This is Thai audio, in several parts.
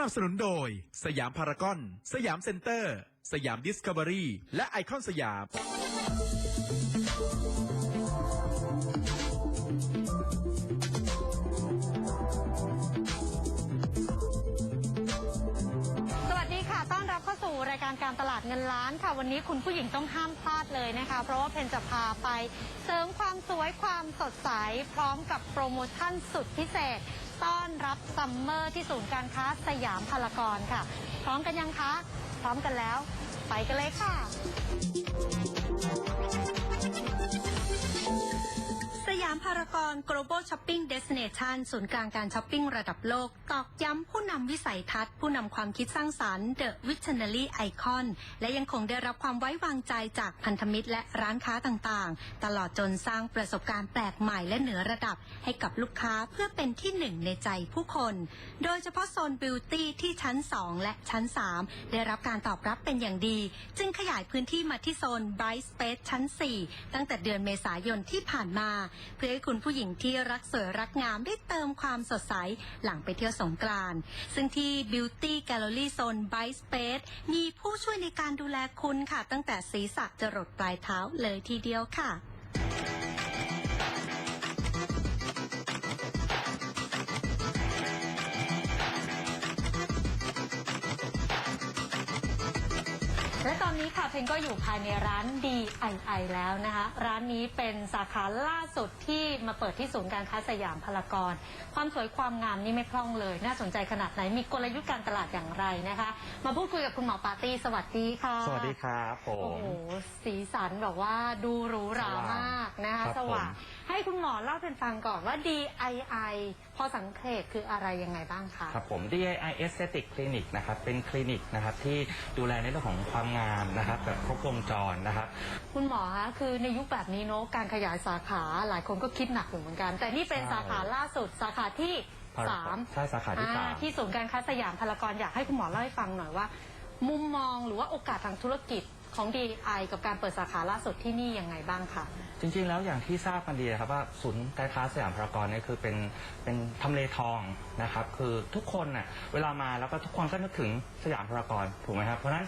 นับสนุนโดย สยามพารากอน สยามเซ็นเตอร์ สยามดิสคัฟเวอรี่ และไอคอนสยาม สวัสดีค่ะ ต้อนรับเข้าสู่รายการการตลาดเงินล้านค่ะ วันนี้คุณผู้หญิงต้องห้ามพลาดเลยนะคะ เพราะว่าเพนจะพาไป เสริมความสวยความสดใส พร้อมกับโปรโมชั่นสุดพิเศษ ต้อนรับซัมเมอร์ที่ศูนย์การค้าสยามพารากอนค่ะ พร้อมกันยังคะ พร้อมกันแล้ว ไปกันเลยค่ะ ยามพารากอน global shopping destination ศูนย์กลางการช้อปปิ้งระดับโลก ตอกย้ำผู้นำวิสัยทัศน์ ผู้นำความคิดสร้างสารรค์ The Visionary Icon และยังคงได้รับความไว้วางใจจากพันธมิตรและร้านค้าต่างๆ ตลอดจนสร้างประสบการณ์แปลกใหม่และเหนือระดับ ให้กับลูกค้าเพื่อเป็นที่หนึ่งในใจผู้คน โดยเฉพาะโซนบิวตี้ที่ชั้น 2 และชั้น 3 ได้รับการตอบรับเป็นอย่างดี จึงขยายพื้นที่มาที่โซน Bright Space ชั้น 4 ตั้งแต่เดือนเมษายนที่ผ่านมาพื่อให้คุณผู้หญิงที่รักสวยรักงามได้เติมความสดใสหลังไปเที่ยวสงกรานต์ซึ่งที่ Beauty Gallery Zone by Space มีผู้ช่วยในการดูแลคุณค่ะ ตั้งแต่ศีรษะจรดปลายเท้าเลยทีเดียวค่ะ และตอนนี้ค่ะเพนก็อยู่ภายในร้าน DII แล้วนะคะร้านนี้เป็นสาขาล่าสุดที่มาเปิดที่ศูนย์การค้าสยามพารากอนความสวยความงามนี่ไม่พร่องเลย น่าสนใจขนาดไหนมีกลยุทธ์การตลาดอย่างไรนะคะ มาพูดคุยกับคุณหมอปาร์ตี้สวัสดีค่ะสวัสดีครับผโอ้มโหสีสันแบบว่าดูหรูหรามากนะคะครับสว่างผม ให้คุณหมอเล่าเป็นฟังก่อนว่า DII พอสังเกตคืออะไรยังไงบ้างคะ ครับผม DII Aesthetic Clinic นะครับเป็นคลินิกนะครับที่ดูแลในเรื่องของความงามนะครับแบบครบวงจรนะครับ คุณหมอคะคือในยุคแบบนี้เนอะการขยายสาขาหลายคนก็คิดหนักอยู่เหมือนกัน แต่นี่เป็นใช่ สาขาล่าสุดสาขาที่พารากอนสาม ใช่สาขาที่สาม อ่ที่ศูนย์การค้าสยามพารากอนอยากให้คุณหมอเล่าให้ฟังหน่อยว่า มุมมองหรือว่าโอกาสทางธุรกิจ ของ DI กับการเปิดสาขาล่าสุดที่นี่ยังไงบ้างคะ จริงๆ แล้วอย่างที่ทราบกันดีนะครับว่าศูนย์การค้าสยามพารากอนเนี่ยคือเป็นเป็นทำเลทองนะครับ คือทุกคนน่ะเวลามาแล้วก็ทุกคนก็นึกถึงสยามพารากอนถูกไหมครับ เพราะฉะนั้น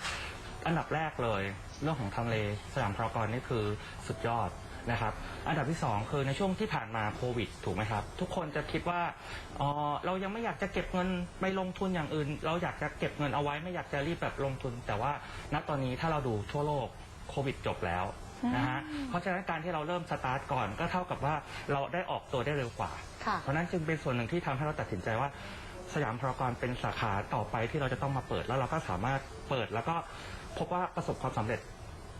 อันดับแรกเลยเรื่องของทำเลสยามพารากอนนี่คือสุดยอด นะครับอันดับที่สองคือในช่วงที่ผ่านมาโควิดถูกไหมครับ ทุกคนจะคิดว่าอ๋อเรายังไม่อยากจะเก็บเงินไปลงทุนอย่างอื่น เราอยากจะเก็บเงินเอาไว้ไม่อยากจะรีบแบบลงทุน แต่ว่าณตอนนี้ถ้าเราดูทั่วโลกโควิดจบแล้วนะฮะเพราะฉะนั้นการที่เราเริ่มสตาร์ทก่อนก็เท่ากับว่าเราได้ออกตัวได้เร็วกว่าค่ะเพราะฉะนั้นจึงเป็นส่วนหนึ่งที่ทำให้เราตัดสินใจว่าสยามพารากอนเป็นสาขาต่อไปที่เราจะต้องมาเปิดแล้วเราก็สามารถเปิดแล้วก็พบว่าประสบความสำเร็จ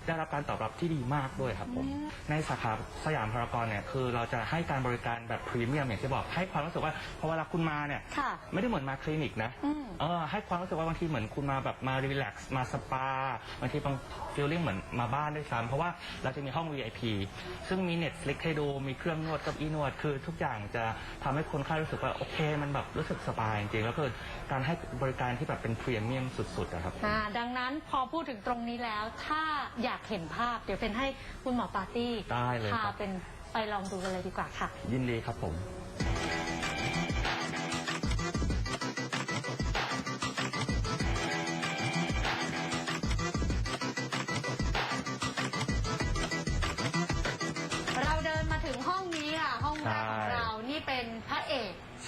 ได้รับการตอบรับที่ดีมากด้วยครับผม ในสาขาสยามพารากอนเนี่ยคือเราจะให้การบริการแบบพรีเมียมอย่างที่บอกให้ความรู้สึกว่าพอเวลาคุณมาเนี่ยค่ะ ไม่ได้เหมือนมาคลินิกนะอืม เออให้ความรู้สึกว่าบางทีเหมือนคุณมาแบบมารีแลกซ์มาสปาบางทีบางฟีลลิ่งเหมือนมาบ้านด้วยซ้ำเพราะว่าเราจะมีห้อง VIP ซึ่งมี Netflix ให้ดูมีเครื่องนวดเกับอีนวด คือทุกอย่างจะทำให้คนไข้รู้สึกว่าโอเค มันแบบรู้สึกสบายจริงๆแล้วก็การให้บริการที่แบบเป็นพรีเมียมสุดๆนะครับ อ่าดังนั้นพอพูดถึงตรงนี้แล้ว ถ้าอยากเห็นภาพ เดี๋ยวเป็นให้คุณหมอปาร์ตี้ได้เลยพาครับเป็นไปลองดูกันเลยดีกว่าค่ะ ยินดีครับผม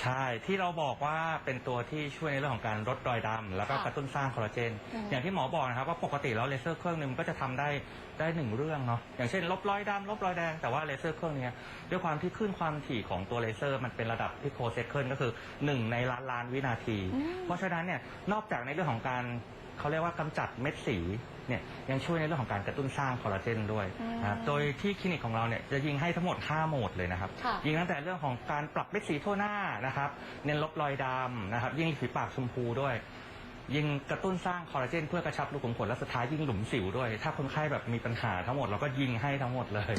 ใช่ที่เราบอกว่าเป็นตัวที่ช่วยในเรื่องของการลดรอยดำแล้วก็ค่ะกระตุ้นสร้างคอลลาเจน อืมอย่างที่หมอบอกนะครับว่าปกติแล้วเลเซอร์เครื่องหนึงมันก็จะทำได้ได้หนึ่งเรื่องเนาะอย่างเช่น ลบรอยดำลบรอยแดงแต่ว่าเลเซอร์เครื่องเนี้ยด้วยความที่ขึ้นความถี่ของตัวเลเซอร์มันเป็นระดับพิโคเซคเคิลก็คือหนึ่งในล้านล้านวินาทีเพราะฉะนั้นเนี่ยนอกจากในเรื่องของการเขาเรียกว่ากำจัดเม็ดสี เนี่ยยังช่วยในเรื่องของการกระตุ้นสร้างคอลลาเจนด้วยนะครับโดยที่คลินิกของเราเนี่ยจะยิงให้ทั้งหมด 5 โหมดเลยนะครับ ค่ะยิงตั้งแต่เรื่องของการปรับเม็ดสีทั่วหน้านะครับ เน้นลบรอยดำนะครับ ยิงฝีปากชมพูด้วย ยิงกระตุ้นสร้างคอลลาเจนเพื่อกระชับรูขุมขนและสุดท้ายยิงหลุมสิวด้วย ถ้าคนไข้แบบมีปัญหาทั้งหมดเราก็ยิงให้ทั้งหมดเลย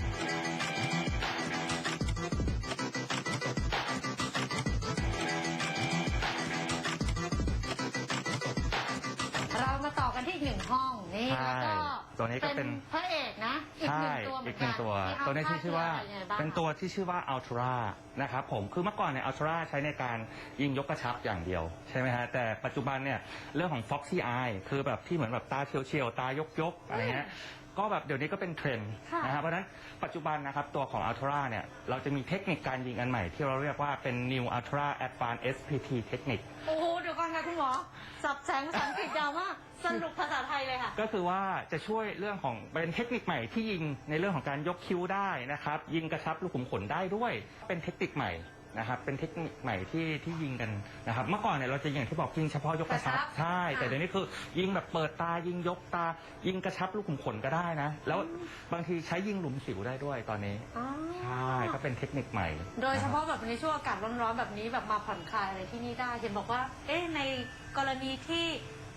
นึ่งห้องนี่ใช่แล้วก็ตัวนี้ก็เป็น พระเอกนะ อีกหใช่นึ่งตัวเหมือีอนกหกันึ่นงตัวที่ตัวนี้ที่ชื่อว่าเอะไรยังไงบ้างเป็นตัวที่ชื่อว่า Ultra นะครับผมคือเมื่อก่อนเนี่ย Ultra ใช้ในการยิงยกกระชับอย่างเดียวใช่ไหมฮะแต่ปัจจุบันเนี่ยเรื่องของ Foxy Eye คือแบบที่เหมือนแบบตาเฉียวๆตายกๆอะไรเงี้ย ก็แบบเดี๋ยวนี้ก็เป็นเทรนด์ค่ะ นะครับเพราะฉะนั้นปัจจุบันนะครับตัวของ Ultra เนี่ยเราจะมีเทคนิคการยิงอันใหม่ที่เราเรียกว่าเป็น New Ultra Advanced SPT Technique โอ้โหเดี๋ยวก่อนนะคุณหมอสับแสงภาษาอังกฤษยาวมากสรุปภาษาไทยเลยค่ะ ก็คือว่าจะช่วยเรื่องของเป็นเทคนิคใหม่ที่ยิงในเรื่องของการยกคิ้วได้นะครับยิงกระชับลูกขุมขนได้ด้วย เป็นเทคนิคใหม่ นะครับเป็นเทคนิคใหม่ที่ที่ยิงกันนะครับเมื่อก่อนเนี่ยเราจะยิงอย่างที่บอกยิงเฉพาะยกกระชับกระชับใช่ค่ะแต่เดี๋ยวนี้คือยิงแบบเปิดตายิงยกตา ยิงกระชับลูกขุมขนก็ได้นะ แล้วบางทีใช้ยิงหลุมสิวได้ด้วยตอนนี้อ๋อใช่ก็เป็นเทคนิคใหม่โดยเฉพาะแบบในช่วงอากาศร้อนๆแบบนี้แบบมาผ่อนคลายอะไรที่นี่ได้ เห็นบอกว่า เอ๊ะในกรณีที่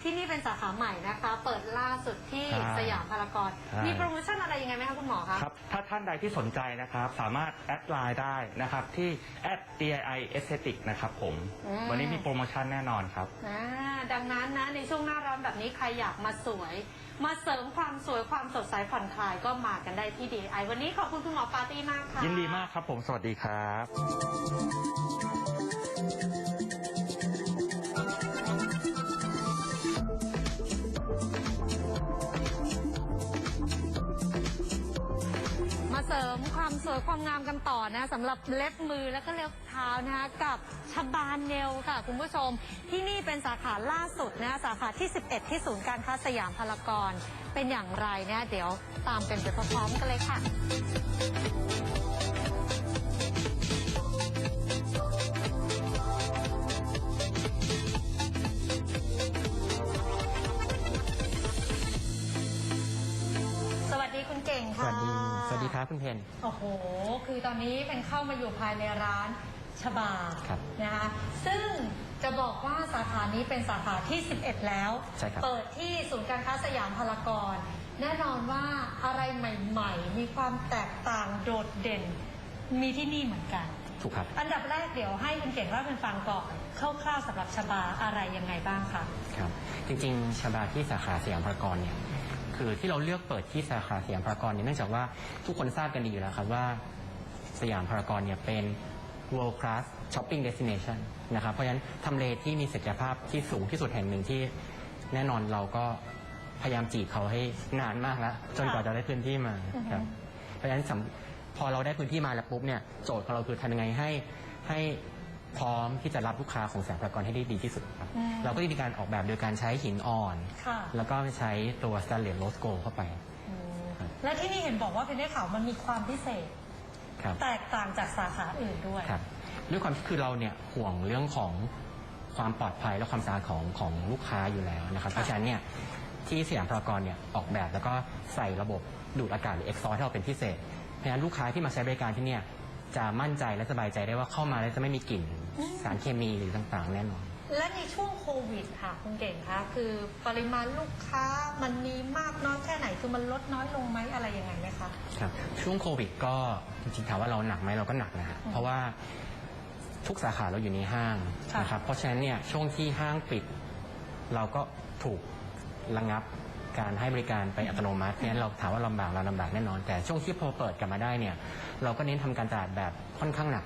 ที่นี่เป็นสาขาใหม่นะคะ เปิดล่าสุดที่ใช่สยามพารากอนใช่มีโปรโมชั่นอะไรยังไงไหมคะคุณหมอคะ ครับถ้าท่านใดที่สนใจนะครับ สามารถแอดไลน์ได้นะครับ ที่ @DII Aesthetic นะครับผม อืม วันนี้มีโปรโมชั่นแน่นอนครับ อ่าดังนั้นนะในช่วงหน้าร้อนแบบนี้ใครอยากมาสวย มาเสริมความสวยความสดใสผ่อนคลายก็มากันได้ที่ DI วันนี้ขอบคุณคุณหมอปาร์ตี้มากค่ะ ยินดีมากครับผม สวัสดีครับ มาเสริมความสวยความงามกันต่อนะสำหรับเล็บมือแล้วก็เล็บเท้านะคะกับชบาเนลค่ะ คุณผู้ชม ที่นี่เป็นสาขาล่าสุดนะสาขาที่ 11 ที่ศูนย์การค้าสยามพารากอนเป็นอย่างไรเนี่ยเดี๋ยวตามเป็นไปพร้อมๆกันเลยค่ะ คุณเก่งสค่ะวัสดีสวัสดีครับคุณเพน โอ้โห คือตอนนี้เป็นเข้ามาอยู่ภายในร้านชบาครับ นะคะซึ่งจะบอกว่าสาขานี้เป็นสาขาที่ 11 แล้ว ใช่ครับ เปิดที่ศูนย์การค้าสยามพารากอนแน่นอนว่าอะไรใหม่ๆ มีความแตกต่างโดดเด่น มีที่นี่เหมือนกัน ถูกครับ อันดับแรกเดี๋ยวให้คุณเก่งเล่าให้ฟังก่อนคร่าวๆสำหรับชบาอะไรยังไงบ้างคะ ครับจริงๆชบาที่สาขาสยามพารากอนเนี่ย คือที่เราเลือกเปิดที่สาขาสยามพารากอนเนี่ยเนื่องจากว่าทุกคนทราบกันดีอยู่แล้วครับว่าสยามพารากอนเนี่ยเป็น world class shopping destination นะครับ เพราะฉะนั้นทำเลที่มีศักยภาพที่สูงที่สุดแห่งหนึ่งที่แน่นอนเราก็พยายามจีบเขาให้นานมากแล้ว จนกว่าจะได้พื้นที่มาครับเพราะฉะนั้นสำพอเราได้พื้นที่มาแล้วปุ๊บเนี่ยโจทย์ของเราคือทำยังไงให้ให้ พร้อมที่จะรับลูกค้าของสยามพารากอนให้ได้ดีที่สุดครับอืมเราก็จะมีการออกแบบโดยการใช้หินอ่อน ค่ะ แล้วก็ใช้ตัวสแตนเลสโรสโกเข้าไปอืมครับและที่นี่เห็นบอกว่าเป็นได้ข่าวมันมีความพิเศษ ครับ แตกต่างจากสาขาอื่นด้วย ครับด้วยความที่คือเราเนี่ยห่วงเรื่องของความปลอดภัยและความสะอาดของของลูกค้าอยู่แล้วนะครับค่ะเพราะฉะนั้นเนี่ยที่สยามพารากอนเนี่ยออกแบบแล้วก็ใส่ระบบดูดอากาศหรือเอ็กซอร์ให้เราเป็นพิเศษเพราะฉะนั้นลูกค้าที่มาใช้บริการที่เนี่ยจะมั่นใจและสบายใจได้ว่าเข้ามาแล้วจะไม่มีกลิ่น สารเคมีหรือต่างๆ แน่นอน และในช่วงโควิดค่ะคุณเก่งคะคือปริมาณลูกค้ามันมีมากน้อยแค่ไหนคือมันลดน้อยลงไหมอะไรยังไงไหมคะ ครับช่วงโควิดก็จริงๆถามว่าเราหนักไหมเราก็หนักนะฮะเพราะว่าทุกสาขาเราอยู่ในห้างค่ะ นะครับเพราะฉะนั้นเนี่ยช่วงที่ห้างปิด เราก็ถูกระงับการให้บริการไปอัตโนมัติเพราะฉะนั้นเราถามว่าลำบากเราลำบากแน่นอน แต่ช่วงที่พอเปิดกลับมาได้เนี่ยเราก็เน้นทำการตลาดแบบค่อนข้างหนัก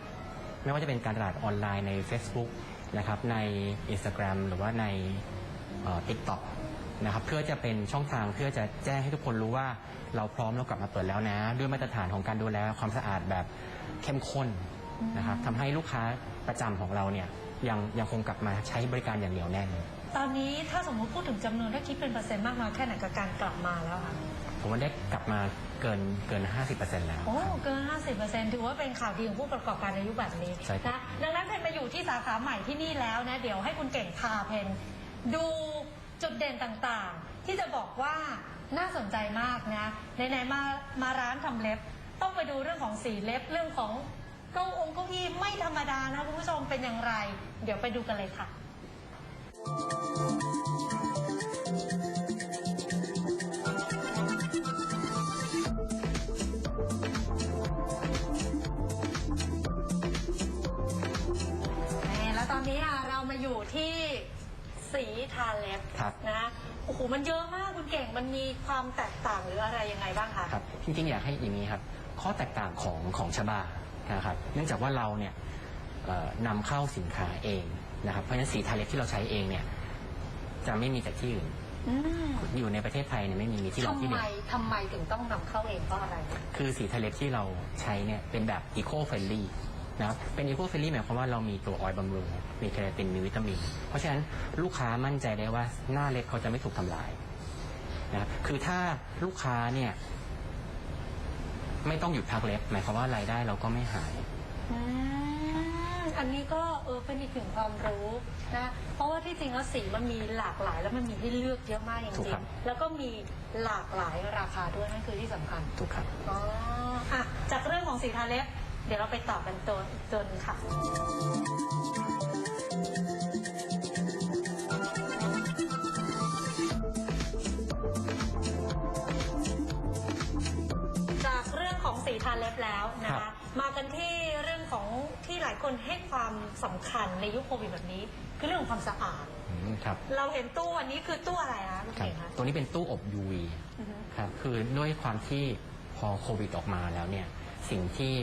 ไม่ว่าจะเป็นการตลาดออนไลน์ใน Facebook นะครับใน Instagram หรือว่าในทิกต็อกนะครับเพื่อจะเป็นช่องทางเพื่อจะแจ้งให้ทุกคนรู้ว่าเราพร้อมเรากลับมาเปิดแล้วนะ ด้วยมาตรฐานของการดูแลความสะอาดแบบเข้มข้นนะครับทำให้ลูกค้าประจำของเราเนี่ยยังยังคงกลับมาใช้บริการอย่างเหนียวแน่น ตอนนี้ถ้าสมมติพูดถึงจำนวนถ้าคิดเป็นเปอร์เซ็นต์มากน้อยแค่ไหนกับการกลับมาแล้วคะ ผมว่าได้กลับมาเกินเกิน 50%แล้ว โอ้เกิน 50%ถือว่าเป็นข่าวดีของผู้ประกอบการในยุคแบบนี้ใช่ครับนะดังนั้นเพนมาอยู่ที่สาขาใหม่ที่นี่แล้วนะเดี๋ยวให้คุณเก่งพาเพนดูจุดเด่นต่างๆ ที่จะบอกว่าน่าสนใจมากนะไหนๆมามาร้านทำเล็บ ต้องไปดูเรื่องของสีเล็บเรื่องของเก้าองค์เก้าอี้ไม่ธรรมดานะคุณผู้ชมเป็นอย่างไร เดี๋ยวไปดูกันเลยค่ะ สีทาเล็บครับ นะโอ้โหมันเยอะมากคุณเก่งมันมีความแตกต่างหรืออะไรยังไงบ้างคะ ครับจริงๆอยากให้อย่างนี้ครับ ข้อแตกต่างของของชบานะครับ เนื่องจากว่าเราเนี่ยเอ่อนำเข้าสินค้าเองนะครับ เพราะฉะนั้นสีทาเล็บที่เราใช้เองเนี่ยจะไม่มีจากที่อื่น อืมอยู่ในประเทศไทยเนี่ยไม่มีมีที่เราทำที่ไมเดียวทำไมถึงต้องนำเข้าเองเพราะอะไร คือสีทาเล็บที่เราใช้เนี่ยเป็นแบบอีโคเฟ n ลี่ นะครับเป็นอีโคเฟ n ลี่หมายความว่าเรามีตัวออยล์บำรุง มีเคราตินมีวิตามิน เพราะฉะนั้นลูกค้ามั่นใจได้ว่าหน้าเล็บเขาจะไม่ถูกทำลายนะครับคือถ้าลูกค้าเนี่ย ไม่ต้องหยุดพักเล็บ หมายความว่ารายได้เราก็ไม่หาย อืมอันนี้ก็เออเป็นอีกหนึ่งความรู้นะ เพราะว่าที่จริงแล้วสีมันมีหลากหลาย แล้วมันมีให้เลือกเยอะมากจถูกริครังบ ๆ แล้วก็มีหลากหลายราคาด้วยนั่นคือที่สำคัญ ถูกครับ อ๋ออะจากเรื่องของสีทาเล็บ เดี๋ยวเราไปต่อกันตัวตัวหนึงค่ะ จากเรื่องของสีทาเล็บแล้วนะครัคะ บ มากันที่เรื่องของที่หลายคนให้ความสำคัญในยุคโควิดแบบนี้ คือเรื่องของความสะอาด อืมครับเราเห็นตู้อันนี้คือตู้อะไรคะคุณครับเก่งคะตัวนี้เป็นตู้อบ UV อือฮึ ครับ คือด้วยความที่พอโควิดออกมาแล้วเนี่ย สิ่งที่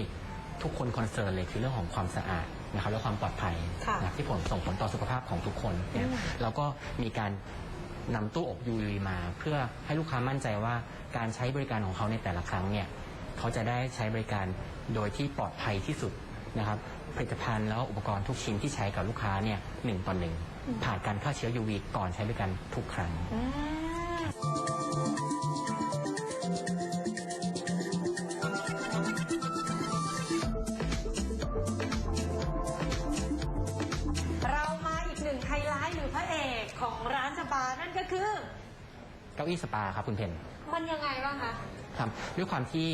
ทุกคนคอนเซิร์นเลยคือเรื่องของความสะอาดนะครับและความปลอดภัยค่ะนะครับที่ผลส่งผลต่อสุขภาพของทุกคนเนี่ยอืมเราก็มีการนำตู้อบ UV มา เพื่อให้ลูกค้ามั่นใจว่าการใช้บริการของเขาในแต่ละครั้งเนี่ยเขาจะได้ใช้บริการโดยที่ปลอดภัยที่สุดนะครับผลิตภัณฑ์แล้วอุปกรณ์ทุกชิ้นที่ใช้กับลูกค้าเนี่ยหนึ่งต่อหนึ่งผ่านการฆ่าเชื้อ UV ก่อนใช้บริการทุกครั้ง อืม นึ่งไฮไลท์หรือพระเอกของร้านสปานั่นก็คือ เก้าอี้สปาครับคุณเพนมันยังไงบ้างคะ ครับด้วยความที่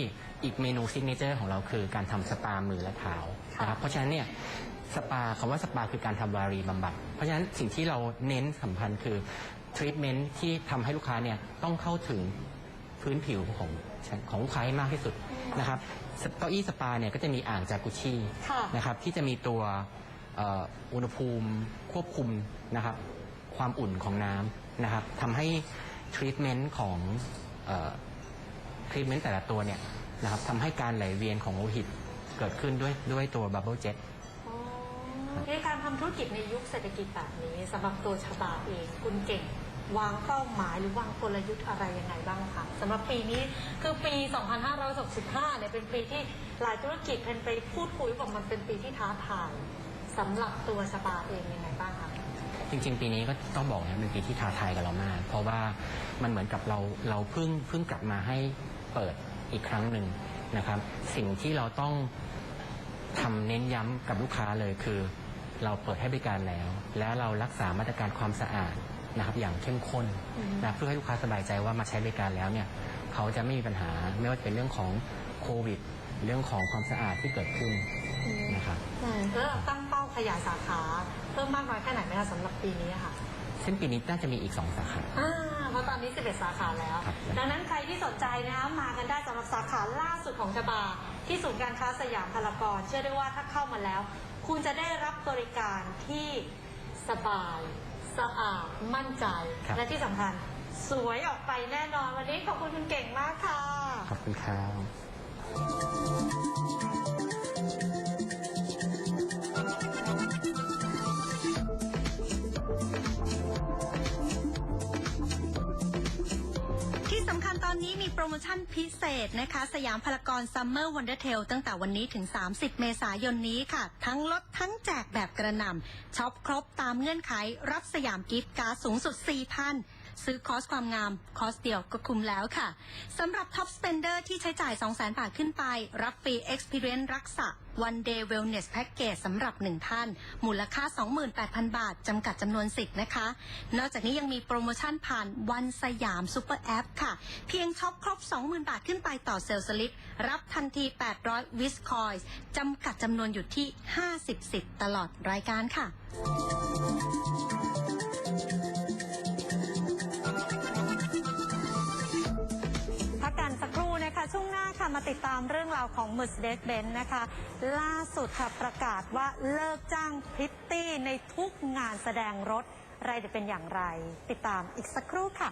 อีกเมนูซิกเนเจอร์ของเราคือการทำสปามือและเท้าค่ะ นะครับเพราะฉะนั้นเนี่ยสปาคำว่าสปาคือการทำวารีบำบัด เพราะฉะนั้นสิ่งที่เราเน้นสำคัญคือทรีทเมนต์ที่ทำให้ลูกค้าเนี่ยต้องเข้าถึงพื้นผิวของของลูกค้าให้มากที่สุดนะครับเก้าอี้สปาเนี่ยก็จะมีอ่างจากุชิค่ะ นะครับที่จะมีตัวเอ่ออุณหภูมิควบคุมนะครับความอุ่นของน้ำนะครับทำให้ทรีทเมนต์ของเอ่อทรีทเมนต์แต่ละตัวเนี่ยนะครับทำให้การไหลเวียนของโลหิตเกิดขึ้นด้วยด้วยตัวบับเบิลเจ็ตในการทำธุรกิจในยุคเศรษฐกิจแบบนี้สำหรับตัวชบาเองคุณเก่งวางเป้าหมายหรือวางกลยุทธ์อะไรยังไงบ้างคะสำหรับปีนี้คือปี 2565เนี่ยเป็นปีที่หลายธุรกิจเป็นไปพูดคุยบอกมันเป็นปีที่ท้าทาย สำหรับตัวชบาเองยังไงบ้างคะจริงๆ ปีนี้ก็ต้องบอกนะเป็นปีที่ท้าทายกับเรามาก เพราะว่ามันเหมือนกับเราเราเพิ่งเพิ่งกลับมาให้เปิดอีกครั้งหนึ่งนะครับ สิ่งที่เราต้องทำเน้นย้ำกับลูกค้าเลยคือ เราเปิดให้บริการแล้ว แล้วเรารักษามาตรการความสะอาดนะครับอย่างเข้มข้นนะเพื่อให้ลูกค้าสบายใจว่ามาใช้บริการแล้วเนี่ยเขาจะไม่มีปัญหาไม่ว่าจะเป็นเรื่องของโควิด เรื่องของความสะอาดที่เกิดขึ้นนะครับอืมแล้วเราตั้งเป้า ขยายสาขาเพิ่มมากน้อยแค่ไหนไหมคะสำหรับปีนี้อะค่ะสิ้นปีนี้น่าจะมีอีกสองสาขา อ่าเพราะตอนนี้ 11 สาขาแล้ว ครับ ดังนั้นใครที่สนใจนะคะมากันได้สำหรับสาขาล่าสุดของชบา ที่ศูนย์การค้าสยามพารากอนเชื่อได้ว่าถ้าเข้ามาแล้ว คุณจะได้รับบริการที่สบาย สะอาด มั่นใจ ครับ และที่สำคัญสวยออกไปแน่นอนวันนี้ขอบคุณคุณเก่งมากค่ะ ขอบคุณครับ โปรโมชั่นพิเศษนะคะ สยามพารากอนซัมเมอร์วันเดอร์เทลตั้งแต่วันนี้ถึง 30 เมษายนนี้ค่ะ ทั้งลดทั้งแจกแบบกระหน่ำช็อปครบตามเงื่อนไขรับสยามกิฟต์การ์ดสูงสุด 4,000 ซื้อคอสความงาม คอสเดียวก็คุ้มแล้วค่ะสำหรับท็อปสเปนเดอร์ที่ใช้จ่าย 200,000 บาทขึ้นไป รับฟรี Experience รักษา One Day Wellness Package สำหรับ 1 ท่าน มูลค่า 28,000 บาท จำกัดจำนวนสิทธิ์นะคะ นอกจากนี้ยังมีโปรโมชั่นผ่านวันสยามซูเปอร์แอปค่ะ เพียงช็อปครบ 20,000 บาทขึ้นไปต่อเซลล์สลิป รับทันที 800 วิสคอยส์จำกัดจำนวนอยู่ที่ 50 สิทธิ์ตลอดรายการค่ะ มาติดตามเรื่องราวของ Mercedes-Benz นะคะ ล่าสุดค่ะประกาศว่าเลิกจ้างพริตตี้ในทุกงานแสดงรถรายจะเอียดเป็นอย่างไร ติดตามอีกสักครู่ค่ะ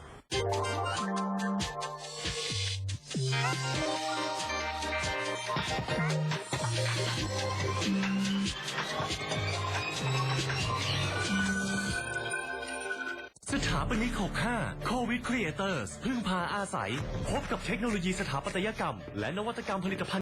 ส ถาปนิก65 COVID Creators พึ่งพาอาศัย พบกับเทคโนโลยีสถาปัตยกรรม และนวัตกรรมผลิตภัณฑ์